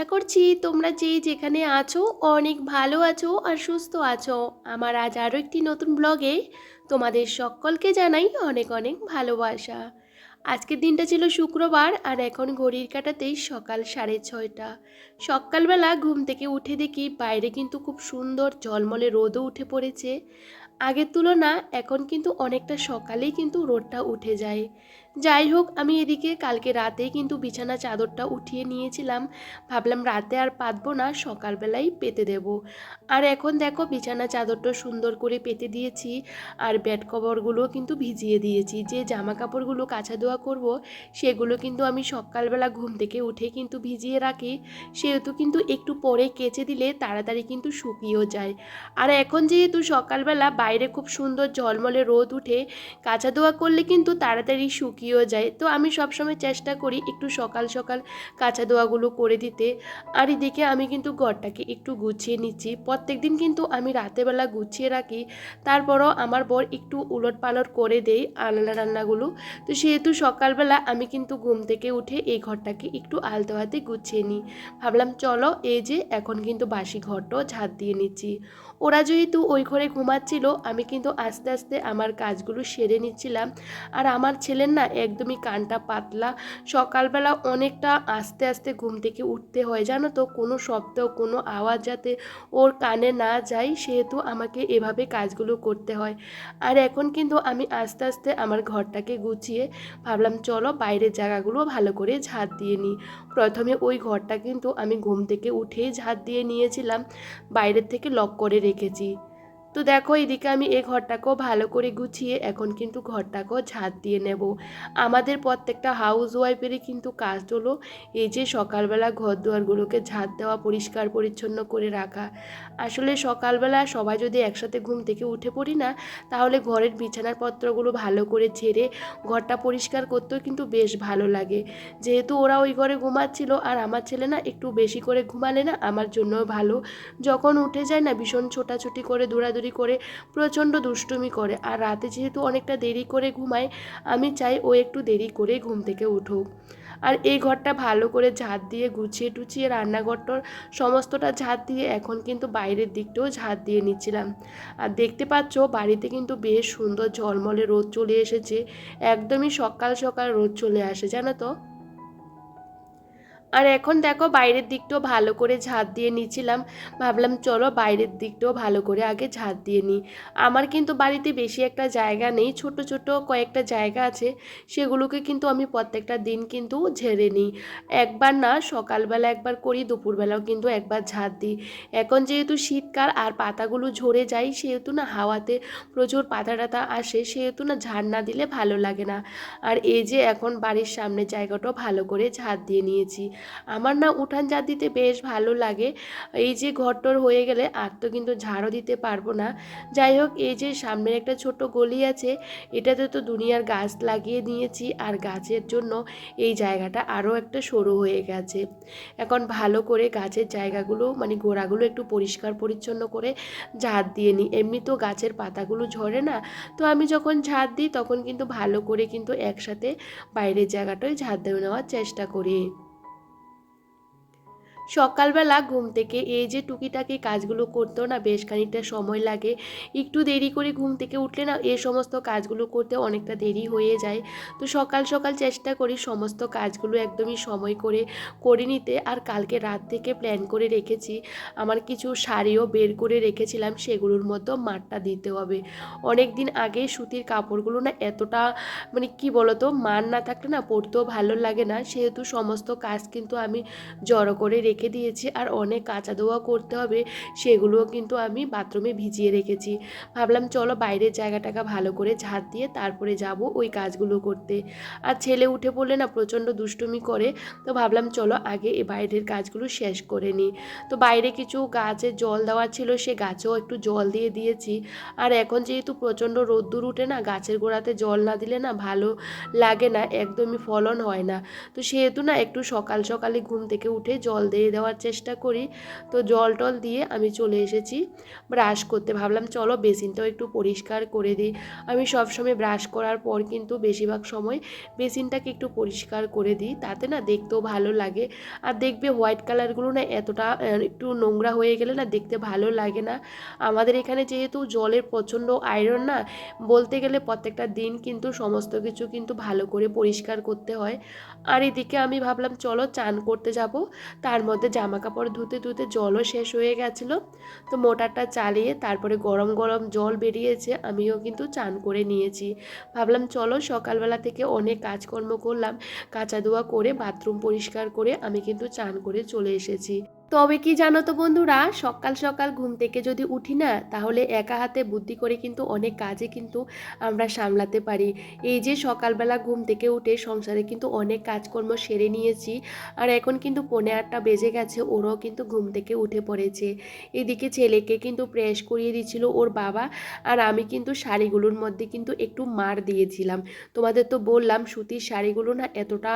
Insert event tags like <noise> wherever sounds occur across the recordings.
আশা করছি তোমরা যে যেখানে আছো অনেক ভালো আছো আর সুস্থ আছো। আমার আজ আরও একটি নতুন ব্লগে তোমাদের সকলকে জানাই অনেক অনেক ভালোবাসা। আজকের দিনটা ছিল শুক্রবার আর এখন ঘড়ির কাটাতেই সকাল সাড়ে ছয়টা। সকালবেলা ঘুম থেকে উঠে দেখি বাইরে কিন্তু খুব সুন্দর ঝলমলে রোদও উঠে পড়েছে। আগের তুলনা এখন কিন্তু অনেকটা সকালেই কিন্তু রোদটা উঠে যায়। যাই হোক, আমি এদিকে কালকে রাতে কিন্তু বিছানা চাদরটা উঠিয়ে নিয়েছিলাম। ভাবলাম রাতে আর পাতবো না, সকালবেলাই পেতে দেব। আর এখন দেখো বিছানা চাদরটা সুন্দর করে পেতে দিয়েছি আর বেড কভারগুলো কিন্তু ভিজিয়ে দিয়েছি। যে জামা কাপড়গুলো কাঁচা ধোয়া করব, সেগুলো কিন্তু আমি সকালবেলা ঘুম থেকে উঠে কিন্তু ভিজিয়ে রাখি। সেহেতু কিন্তু একটু পরে কেচে দিলে তাড়াতাড়ি কিন্তু শুকিয়েও যায়। আর এখন যেহেতু সকালবেলা বাইরে খুব সুন্দর ঝলমলে রোদ উঠে, কাঁচা ধোয়া করলে কিন্তু তাড়াতাড়ি শুকিয়েও যায়। তো আমি সবসময় চেষ্টা করি একটু সকাল সকাল কাঁচা ধোয়াগুলো করে দিতে। আর এদিকে আমি কিন্তু ঘরটাকে একটু গুছিয়ে নিচ্ছি। প্রত্যেক দিন কিন্তু আমি রাতেবেলা গুছিয়ে রাখি। তারপরও আমার বর একটু উলট পালট করে দেই আলনা রান্নাগুলো। তো সেহেতু সকালবেলা আমি কিন্তু ঘুম থেকে উঠে এই ঘরটাকে একটু আলতো হাতে গুছিয়ে নিই। ভাবলাম চলো এই যে এখন কিন্তু বাসি ঘরটাও ঝাঁত দিয়ে নিচ্ছি। ওরা যেহেতু ওই ঘরে ঘুমাচ্ছিল, আমি কিন্তু আস্তে আস্তে আমার কাজগুলো সেরে নিচ্ছিলাম। আর আমার ছেলের না একদমই কানটা পাতলা। সকালবেলা অনেকটা আস্তে আস্তে ঘুম থেকে উঠতে হয়, জানো তো? কোনো শব্দ, কোনো আওয়াজ যাতে ওর কানে না যায়, সেহেতু আমাকে এভাবে কাজগুলো করতে হয়। আর এখন কিন্তু আমি আস্তে আস্তে আমার ঘরটাকে গুছিয়ে ভাবলাম, চলো বাইরের জায়গাগুলো ভালো করে ঝাঁট দিয়ে নিই। প্রথমে ওই ঘরটা কিন্তু আমি ঘুম থেকে উঠেই ঝাঁট দিয়ে নিয়েছিলাম। বাইরের থেকে লক করে রেখেছি। তো দেখো, এদিকে আমি এই ঘরটাকেও ভালো করে গুছিয়ে এখন কিন্তু ঘরটাকেও ঝাঁট দিয়ে নেব। আমাদের প্রত্যেকটা হাউস ওয়াইফেরই কিন্তু কাজ হলো এই যে সকালবেলা ঘর দুয়ারগুলোকে ঝাঁট দেওয়া, পরিষ্কার, পরিচ্ছন্ন করে রাখা। আসলে সকালবেলা সবাই যদি একসাথে ঘুম থেকে উঠে পড়ি না, তাহলে ঘরের বিছানার পত্রগুলো ভালো করে ঝেড়ে ঘরটা পরিষ্কার করতেও কিন্তু বেশ ভালো লাগে। যেহেতু ওরা ওই ঘরে ঘুমাচ্ছিল আর আমার ছেলে না একটু বেশি করে ঘুমালে না আমার জন্য ভালো। যখন উঠে যায় না ভীষণ ছোটাছুটি করে দৌড়াদৌড়ি করে প্রচণ্ড দুষ্টুমি করে। আর রাতে যেহেতু অনেকটা দেরি করে ঘুমায়, আমি চাই ও একটু দেরি করে ঘুম থেকে উঠুক। আর এই ঘরটা ভালো করে ঝাঁট দিয়ে গুছিয়ে টুচিয়ে রান্নাঘরটার সমস্তটা ঝাঁট দিয়ে এখন কিন্তু বাইরের দিকটাও ঝাঁট দিয়ে নিচ্ছিলাম। আর দেখতে পাচ্ছ, বাড়িতে কিন্তু বেশ সুন্দর ঝলমলে রোদ চলে এসেছে। একদমই সকাল সকাল রোদ চলে আসে, জানো তো? আর এখন দেখো বাইরের দিকটাও ভালো করে ঝাঁট দিয়ে নিচ্ছিলাম। ভাবলাম চলো বাইরের দিকটাও ভালো করে আগে ঝাঁট দিয়ে নিই। আমার কিন্তু বাড়িতে বেশি একটা জায়গা নেই, ছোট ছোট কয়েকটা জায়গা আছে। সেগুলোকে কিন্তু আমি প্রত্যেকটা দিন কিন্তু ঝেড়ে নিই। একবার না সকালবেলা একবার করি, দুপুরবেলাও কিন্তু একবার ঝাঁট দিই। এখন যেহেতু শীতকাল আর পাতাগুলো ঝরে যায়, সেহেতু না হাওয়াতে প্রচুর পাতা টাতা আসে, সেহেতু না ঝাড় না দিলে ভালো লাগে না। আর এই যে এখন বাড়ির সামনে জায়গাটাও ভালো করে ঝাঁট দিয়ে নিয়েছি। আমার না উঠান ঝাড় দিতে বেশ ভালো লাগে। এই যে ঘরটর হয়ে গেলে আর তো কিন্তু ঝাড়ও দিতে পারব না। যাই হোক, এই যে সামনের একটা ছোট গলি আছে, এটাতে তো দুনিয়ার গাছ লাগিয়ে নিয়েছি আর গাছের জন্য এই জায়গাটা আরও একটা সরু হয়ে গেছে। এখন ভালো করে গাছের জায়গাগুলো মানে গোড়াগুলো একটু পরিষ্কার পরিচ্ছন্ন করে ঝাড় দিয়ে নিই। এমনি তো গাছের পাতাগুলো ঝরে না, তো আমি যখন ঝাড় দিই তখন কিন্তু ভালো করে কিন্তু একসাথে বাইরের জায়গাটায় ঝাড় দিয়ে নেওয়ার চেষ্টা করি। সকালবেলা ঘুম থেকে, এই যে টুকিটাকি কাজগুলো করতেও না বেশ খানিকটা সময় লাগে। একটু দেরি করে ঘুম থেকে উঠলে না এই সমস্ত কাজগুলো করতে অনেকটা দেরি হয়ে যায়। তো সকাল সকাল চেষ্টা করি সমস্ত কাজগুলো একদমই সময় করে করে নিতে। আর কালকে রাত থেকে প্ল্যান করে রেখেছি। আমার কিছু শাড়িও বের করে রেখেছিলাম, সেগুলোর মতো মাঠটা দিতে হবে। অনেক দিন আগে সুতির কাপড়গুলো না এতটা মানে কি বলতো, মান না থাকলে না পরতেও ভালো লাগে না। সেহেতু সমস্ত কাজ কিন্তু আমি জড়ো করে রেখে রেখে দিয়েছি আর অনেক কাঁচা ধোয়া করতে হবে, সেগুলোও কিন্তু আমি বাথরুমে ভিজিয়ে রেখেছি। ভাবলাম চলো বাইরের জায়গাটাকে ভালো করে ঝাঁট দিয়ে তারপরে যাব ওই কাজগুলো করতে। আর ছেলে উঠে পড়লে না প্রচণ্ড দুষ্টুমি করে, তো ভাবলাম চলো আগে এ বাইরের কাজগুলো শেষ করে নিই। তো বাইরে কিছু গাছে জল দেওয়া ছিল, সে গাছেও একটু জল দিয়ে দিয়েছি। আর এখন যেহেতু প্রচণ্ড রোদ্দুর উঠে না, গাছের গোড়াতে জল না দিলে না ভালো লাগে না, একদমই ফলন হয় না। তো সেহেতু না একটু সকাল সকালে ঘুম থেকে উঠে জল দিয়ে দিয়ে দেওয়ার চেষ্টা করি। তো জল টল দিয়ে আমি চলে এসেছি ব্রাশ করতে। ভাবলাম, চলো বেসিনটাও একটু পরিষ্কার করে দিই। আমি সবসময় ব্রাশ করার পর কিন্তু বেশিরভাগ সময় বেসিনটাকে একটু পরিষ্কার করে দিই। তাতে না দেখতেও ভালো লাগে। আর দেখবে হোয়াইট কালারগুলো না এতটা একটু নোংরা হয়ে গেলে না দেখতে ভালো লাগে না। আমাদের এখানে যেহেতু জলের প্রচণ্ড আয়রন না, বলতে গেলে প্রত্যেকটা দিন কিন্তু সমস্ত কিছু কিন্তু ভালো করে পরিষ্কার করতে হয়। আর এদিকে আমি ভাবলাম, চলো চান করতে যাব। তার মধ্যে জামা কাপড় ধুতে ধুতে জলও শেষ হয়ে গেছিল। তো মোটারটা চালিয়ে তারপরে গরম গরম জল বেরিয়েছে, আমিও কিন্তু চান করে নিয়েছি। ভাবলাম চলো সকালবেলা থেকে অনেক কাজকর্ম করলাম, কাঁচা ধোয়া করে, বাথরুম পরিষ্কার করে আমি কিন্তু চান করে চলে এসেছি। তবে কি জানো তো বন্ধুরা, সকাল সকাল ঘুম থেকে যদি উঠি না, তাহলে একা হাতে বুদ্ধি করে কিন্তু অনেক কাজে কিন্তু আমরা সামলাতে পারি। এই যে সকালবেলা ঘুম থেকে উঠে সংসারে কিন্তু অনেক কাজকর্ম সেরে নিয়েছি, আর এখন কিন্তু পৌনে আটটা বেজে গেছে, ওরাও কিন্তু ঘুম থেকে উঠে পড়েছে। এদিকে ছেলেকে কিন্তু প্রেস করিয়ে দিচ্ছিল ওর বাবা, আর আমি কিন্তু শাড়িগুলোর মধ্যে কিন্তু একটু মার দিয়েছিলাম। তোমাদের তো বললাম, সুতির শাড়িগুলো না এতটা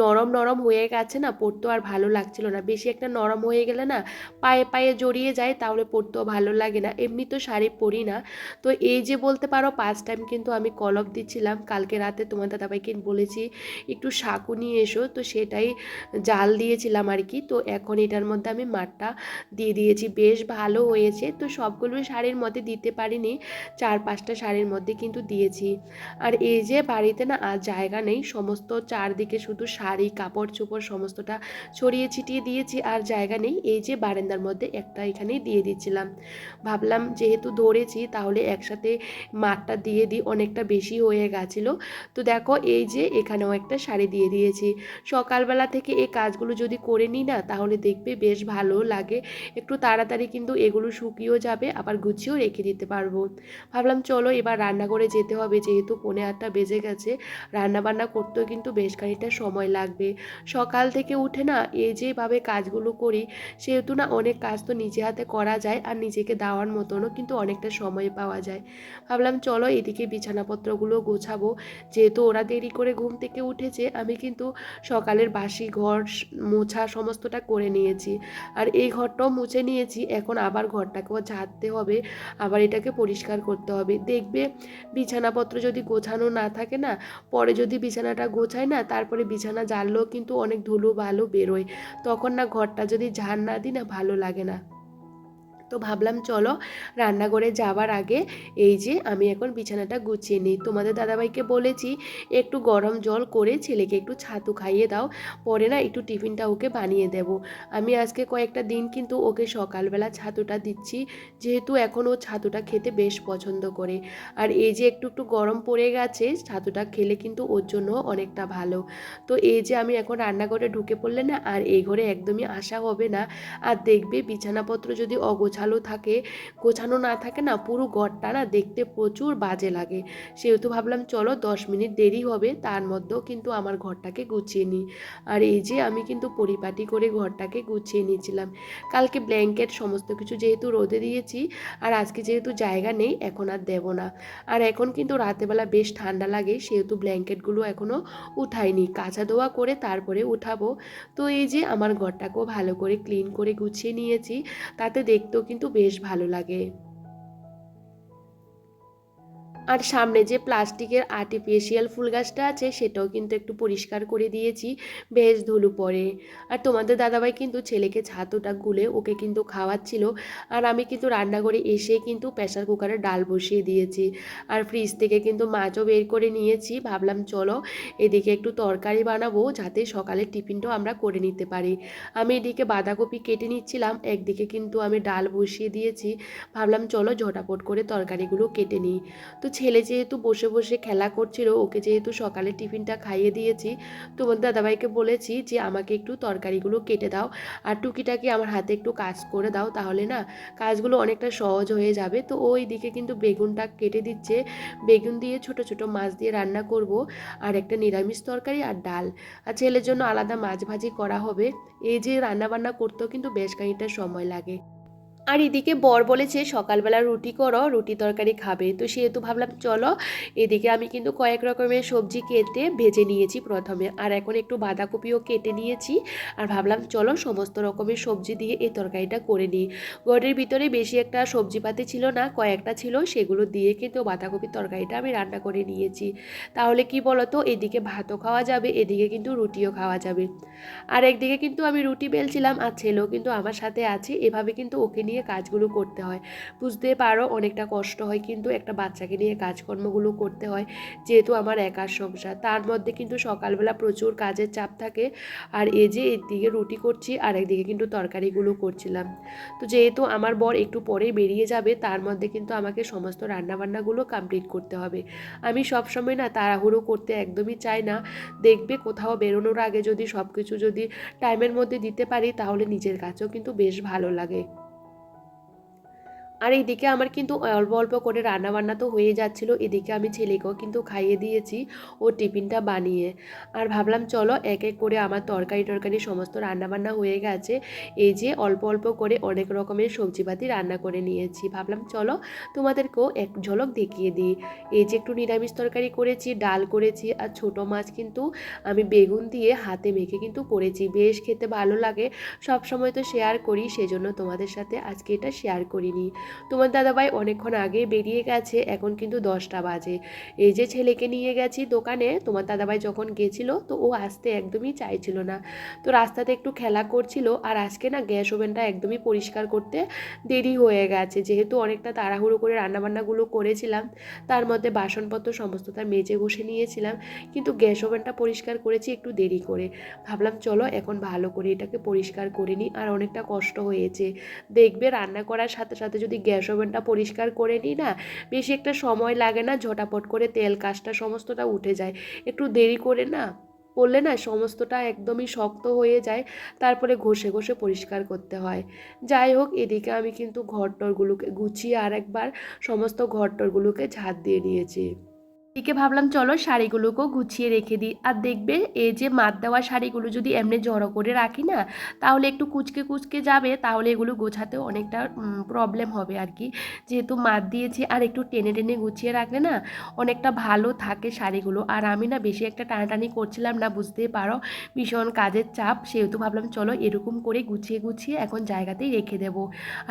নরম নরম হয়ে গেছে না, পরতেও আর ভালো লাগছিল না। বেশি একটা নরম হয়ে গেলে না পায়ে পায়ে জড়িয়ে যায়, তাহলে পরতেও ভালো লাগে না। এমনি তো শাড়ি পরি না। তো এই যে বলতে পারো পাঁচ টাইম কিন্তু আমি কলপ দিচ্ছিলাম। কালকে রাতে তোমার দাদাভাইকে বলেছি, একটু শাকু নিয়ে এসো। তো সেটাই জাল দিয়েছিলাম আর কি তো এখন এটার মধ্যে আমি মাঠটা দিয়ে দিয়েছি। বেশ ভালো হয়েছে। তো সবগুলো শাড়ির মধ্যে দিতে পারিনি। চার পাঁচটা শাড়ির মধ্যে কিন্তু দিয়েছি। আর এই যে বাড়িতে না আর জায়গা নেই, সমস্ত চারদিকে শুধু শাড়ি, কাপড় চোপড় সমস্তটা ছড়িয়ে ছিটিয়ে দিয়েছি। আর জায়গা নেই। এই যে বারান্দার মধ্যে একটা এখানেই দিয়ে দিচ্ছিলাম। ভাবলাম যেহেতু ধরেছি তাহলে একসাথে মাঠটা দিয়ে দিই, অনেকটা বেশি হয়ে গেছিল। তো দেখো এই যে এখানেও একটা শাড়ি দিয়ে দিয়েছি। সকালবেলা থেকে এই কাজগুলো যদি করে নিই না, তাহলে দেখবে বেশ ভালো লাগে। একটু তাড়াতাড়ি কিন্তু এগুলো শুকিয়েও যাবে, আবার গুছিয়েও রেখে দিতে পারব। ভাবলাম চলো এবার রান্নাঘরে যেতে হবে, যেহেতু পৌনে আটটা বেজে গেছে। রান্না বান্না করতেও কিন্তু বেশ খানিকটা সময় লাগবে। সকাল থেকে উঠে না, এই যেভাবে কাজগুলো করি, সেহেতু না অনেক কাজ তো নিজে হাতে করা যায় আর নিজেকে দেওয়ার মতনও কিন্তু অনেকটা সময় পাওয়া যায়। ভাবলাম চলো এদিকে বিছানাপত্রগুলো গোছাবো। যেহেতু ওরা দেরি করে ঘুম থেকে উঠেছে, আমি কিন্তু সকালের বাসি ঘর মোছা সমস্তটা করে নিয়েছি। আর এই ঘরটাও মুছে নিয়েছি, এখন আবার ঘরটাকেও ঝাড়তে হবে, আবার এটাকে পরিষ্কার করতে হবে। দেখবে বিছানাপত্র যদি গোছানো না থাকে না, পরে যদি বিছানাটা গোছায় না, তারপরে বিছানা জ্বাললেও কিন্তু অনেক ধুলো ভালো বেরোয়। তখন না ঘরটা যদি ঝাড় না দিই না ভালো লাগে না। তো ভাবলাম চলো রান্নাঘরে যাওয়ার আগে এই যে আমি এখন বিছানাটা গুছিয়ে নিই। তোমাদের দাদাভাইকে বলেছি, একটু গরম জল করে ছেলেকে একটু ছাতু খাইয়ে দাও, পরে না একটু টিফিনটা ওকে বানিয়ে দেব। আমি আজকে কয়েকটা দিন কিন্তু ওকে সকালবেলা ছাতুটা দিচ্ছি, যেহেতু এখন ও ছাতুটা খেতে বেশ পছন্দ করে। আর এই যে একটু একটু গরম পড়ে গেছে, ছাতুটা খেলে কিন্তু ওর জন্য অনেকটা ভালো। তো এই যে আমি এখন রান্নাঘরে ঢুকে পড়লে না আর এই ঘরে একদমই আসা হবে না। আর দেখবে বিছানাপত্র যদি অগোছালো থাকে, গোছানো না থাকে না, পুরো ঘরটা না দেখতে প্রচুর বাজে লাগে। সেহেতু ভাবলাম, চলো দশ মিনিট দেরি হবে, তার মধ্যেও কিন্তু আমার ঘরটাকে গুছিয়ে নিই। আর এই যে আমি কিন্তু পরিপাটি করে ঘরটাকে গুছিয়ে নিয়েছিলাম। কালকে ব্ল্যাঙ্কেট সমস্ত কিছু যেহেতু রোদে দিয়েছি, আর আজকে যেহেতু জায়গা নেই, এখন আর দেব না। আর এখন কিন্তু রাতেবেলা বেশ ঠান্ডা লাগে, সেহেতু ব্ল্যাঙ্কেটগুলো এখনও উঠাইনি। কাঁচা ধোয়া করে তারপরে উঠাবো। তো এই যে আমার ঘরটাকেও ভালো করে ক্লিন করে গুছিয়ে নিয়েছি, তাতে দেখতেও কিন্তু বেশ ভালো লাগে। আর সামনে যে প্লাস্টিকের আর্টিফিশিয়াল ফুল গাছটা আছে, সেটাও কিন্তু একটু পরিষ্কার করে দিয়েছি। বেশ ধুলো পড়ে। আর তোমাদের দাদাভাই কিন্তু ছেলেকে ছাতুটা গুলে ওকে কিন্তু খাওয়াচ্ছিল। আর আমি কিন্তু রান্নাঘরে এসে কিন্তু প্রেসার কুকারে ডাল বসিয়ে দিয়েছি। আর ফ্রিজ থেকে কিন্তু মাছও বের করে নিয়েছি। ভাবলাম, চলো এদিকে একটু তরকারি বানাবো যাতে সকালের টিফিনটাও আমরা করে নিতে পারি। আমি এদিকে বাঁধাকপি কেটে নিচ্ছিলাম। একদিকে কিন্তু আমি ডাল বসিয়ে দিয়েছি। ভাবলাম, চলো ঝটাপট করে তরকারিগুলো কেটে নিই। তো ছেলে যেহেতু বসে বসে খেলা করছিল, ওকে যেহেতু সকালে টিফিনটা খাইয়ে দিয়েছি তোমার দাদাভাইকে বলেছি যে আমাকে একটু তরকারিগুলো কেটে দাও আর টুকিটাকি আমার হাতে একটু কাজ করে দাও তাহলে না কাজগুলো অনেকটা সহজ হয়ে যাবে। তো ওই দিকে কিন্তু বেগুনটা কেটে দিচ্ছে, বেগুন দিয়ে ছোট ছোট মাছ দিয়ে রান্না করব আর একটা নিরামিষ তরকারি আর ডাল। আর ছেলের জন্য আলাদা মাছ ভাজি করা হবে। এই যে রান্না বান্না করতেও কিন্তু বেশ খানিকটা সময় লাগে। আর এদিকে বর বলেছে, সকালবেলা রুটি করো, রুটি তরকারি খাবে। তো সেহেতু ভাবলাম, চলো, এদিকে আমি কিন্তু কয়েক রকমের সবজি কেটে ভেজে নিয়েছি প্রথমে। আর এখন একটু বাঁধাকপিও কেটে নিয়েছি। আর ভাবলাম, চলো, সমস্ত রকমের সবজি দিয়ে এই তরকারিটা করে নিই। ঘরের ভিতরে বেশি একটা সবজিপাতি ছিল না, কয়েকটা ছিল, সেগুলো দিয়ে কিন্তু বাঁধাকপির তরকারিটা আমি রান্না করে নিয়েছি। তাহলে কি বলতো, এদিকে ভাতও খাওয়া যাবে, এদিকে কিন্তু রুটিও খাওয়া যাবে। আর একদিকে কিন্তু আমি রুটি বেলছিলাম, আর ছেলেও কিন্তু আমার সাথে আছে, এভাবে কিন্তু ওকে নিয়ে কাজগুলো করতে হয়। বুঝতে পারো অনেকটা কষ্ট হয় কিন্তু একটা বাচ্চাকে নিয়ে কাজকর্মগুলো করতে হয়, যেহেতু আমার একার সংসার। তার মধ্যে কিন্তু সকালবেলা প্রচুর কাজের চাপ থাকে আর এই যে একদিকে রুটি করছি আর একদিকে কিন্তু তরকারিগুলো করছিলাম। তো যেহেতু আমার বর একটু পরে বেরিয়ে যাবে, তার মধ্যে কিন্তু আমাকে সমস্ত রান্নাবান্নাগুলো কমপ্লিট করতে হবে। আমি সবসময় না তাড়াহুড়ো করতে একদমই চাই না। দেখবে কোথাও বেরোনোর আগে যদি সব কিছু যদি টাইমের মধ্যে দিতে পারি, তাহলে নিজের কাছেও কিন্তু বেশ ভালো লাগে। আর এইদিকে আমার কিন্তু অল্প অল্প করে রান্নাবান্না তো হয়ে যাচ্ছিল। এদিকে আমি ছেলেকেও কিন্তু খাইয়ে দিয়েছি ও টিফিনটা বানিয়ে। আর ভাবলাম, চলো এক এক করে আমার তরকারি টরকারি সমস্ত রান্নাবান্না হয়ে গেছে। এই যে অল্প অল্প করে অনেক রকমের সবজিপাতি রান্না করে নিয়েছি। ভাবলাম, চলো তোমাদেরকেও এক ঝলক দেখিয়ে দিই। এই যে একটু নিরামিষ তরকারি করেছি, ডাল করেছি আর ছোট মাছ কিন্তু আমি বেগুন দিয়ে হাতে মেখে কিন্তু করেছি। বেশ খেতে ভালো লাগে। সব সময় তো শেয়ার করি, সেজন্য তোমাদের সাথে আজকে এটা শেয়ার করিনি। তোমার দাদাভাই অনেকক্ষণ আগে বেরিয়ে গেছে, এখন কিন্তু দশটা বাজে। এই যে ছেলেকে নিয়ে গেছি দোকানে, তোমার দাদাভাই যখন গেছিল তো ও আসতে একদমই চাইছিল না। তো রাস্তাতে একটু খেলা করছিল আর আজকে না গ্যাস ওভেনটা একদমই পরিষ্কার করতে দেরি হয়ে গেছে। যেহেতু অনেকটা তাড়াহুড়ো করে রান্নাবান্নাগুলো করেছিলাম, তার মধ্যে বাসনপত্র সমস্ত তার মেজে ঘষে নিয়েছিলাম, কিন্তু গ্যাস ওভেনটা পরিষ্কার করেছি একটু দেরি করে। ভাবলাম চলো এখন ভালো করে এটাকে পরিষ্কার করে নিই, আর অনেকটা কষ্ট হয়েছে। দেখবে রান্না করার সাথে সাথে যদি গ্যাস ওভেনটা পরিষ্কার করে নিই না, বেশি একটা সময় লাগে না, ঝটাপট করে তেল কাজটা সমস্তটা উঠে যায়। একটু দেরি করে না করলে না সমস্তটা একদমই শক্ত হয়ে যায়, তারপরে ঘষে ঘষে পরিষ্কার করতে হয়। যাই হোক, এদিকে আমি কিন্তু ঘর টরগুলোকে গুছিয়ে আর একবার সমস্ত ঘর টরগুলোকে ঝাঁট দিয়ে নিয়েছি। এদিকে ভাবলাম, চলো শাড়িগুলোকেও গুছিয়ে রেখে দিই। আর দেখবে, এই যে মাত দেওয়া শাড়িগুলো যদি এমনি জড়ো করে রাখি না, তাহলে একটু কুচকে কুচকে যাবে, তাহলে এগুলো গোছাতেও অনেকটা প্রবলেম হবে আর কি। যেহেতু মাত দিয়েছি, আর একটু টেনে টেনে গুছিয়ে রাখলে না, অনেকটা ভালো থাকে শাড়িগুলো। আর আমি না বেশি একটা টানাটানি করছিলাম না, বুঝতেই পারো? ভীষণ কাজের চাপ, সেহেতু ভাবলাম, চলো এরকম করে গুছিয়ে গুছিয়ে এখন জায়গাতেই রেখে দেব।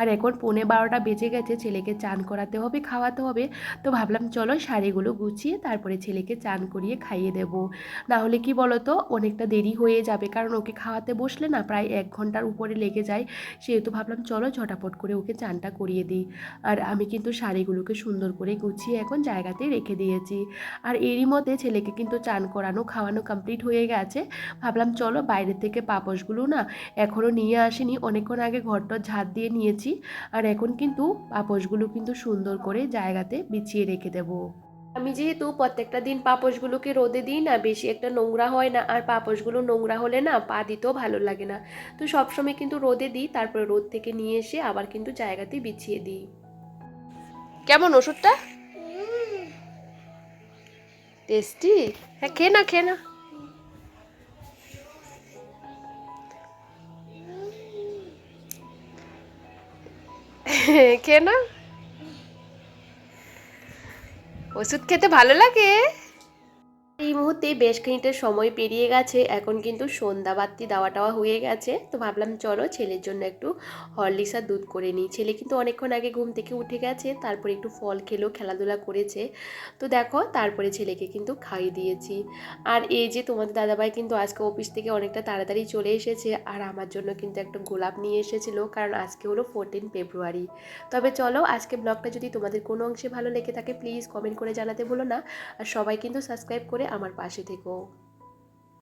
আর এখন পৌনে বারোটা বেজে গেছে, ছেলেকে চান করাতে হবে, খাওয়াতে হবে। তো ভাবলাম, চলো শাড়িগুলো গুছিয়ে তারপরে ছেলেকে চান করিয়ে খাইয়ে দেব। না হলে কি বলতো, অনেকটা দেরি হয়ে যাবে। কারণ ওকে খাওয়াতে বসলে না প্রায় এক ঘণ্টার উপরে লেগে যায়। সেহেতু ভাবলাম, চলো ঝটাপট করে ওকে চানটা করিয়ে দিই। আর আমি কিন্তু শাড়িগুলোকে সুন্দর করে গুছিয়ে এখন জায়গাতে রেখে দিয়েছি। আর এরই মধ্যে ছেলেকে কিন্তু চান করানো, খাওয়ানো কমপ্লিট হয়ে গেছে। ভাবলাম, চলো বাইরে থেকে পাপসগুলো না এখনও নিয়ে আসিনি। অনেকক্ষণ আগে ঘরটা ঝাঁট দিয়ে নিয়েছি। আর এখন কিন্তু পাপসগুলো কিন্তু সুন্দর করে জায়গাতে বিছিয়ে রেখে দেবো। আমি যেহেতু প্রত্যেকটা দিন পাপোশগুলোকে রোদে দিই না, বেশি একটা নোংরা হয় না, আর পাপোশগুলো নোংরা হলে না পা দিতেও ভালো লাগে না। তো সবসময় কিন্তু রোদে দিই, তারপরে রোদ থেকে নিয়ে এসে আবার কিন্তু জায়গাতে বিছিয়ে দিই। কেমন ওষুধটা? টেস্টি? হ্যাঁ খেয়ে না খেয়ে না। <laughs> খেয়ে না? ওষুধ খেতে ভালো লাগে? এই মুহূর্তে বেশ খানিকটা সময় পেরিয়ে গেছে, এখন কিন্তু সন্ধ্যা বাতি দেওয়া টাওয়া হয়ে গেছে। তো ভাবলাম চলো ছেলের জন্য একটু হরলিক্স আর দুধ করে নিই। ছেলে কিন্তু অনেকক্ষণ আগে ঘুম থেকে উঠে গেছে, তারপরে একটু ফল খেলো, খেলাধুলা করেছে। তো দেখো, তারপরে ছেলেকে কিন্তু খাইয়ে দিয়েছি। আর এই যে তোমাদের দাদাভাই কিন্তু আজকে অফিস থেকে অনেকটা তাড়াতাড়ি চলে এসেছে, আর আমার জন্য কিন্তু একটা গোলাপ নিয়ে এসেছিল, কারণ আজকে হলো ফোরটিন ফেব্রুয়ারি তবে চলো, আজকে ব্লগটা যদি তোমাদের কোনো অংশে ভালো লেগে থাকে প্লিজ কমেন্ট করে জানাতে বলো না। আর সবাই কিন্তু সাবস্ক্রাইব করে আমার পাশে থেকো।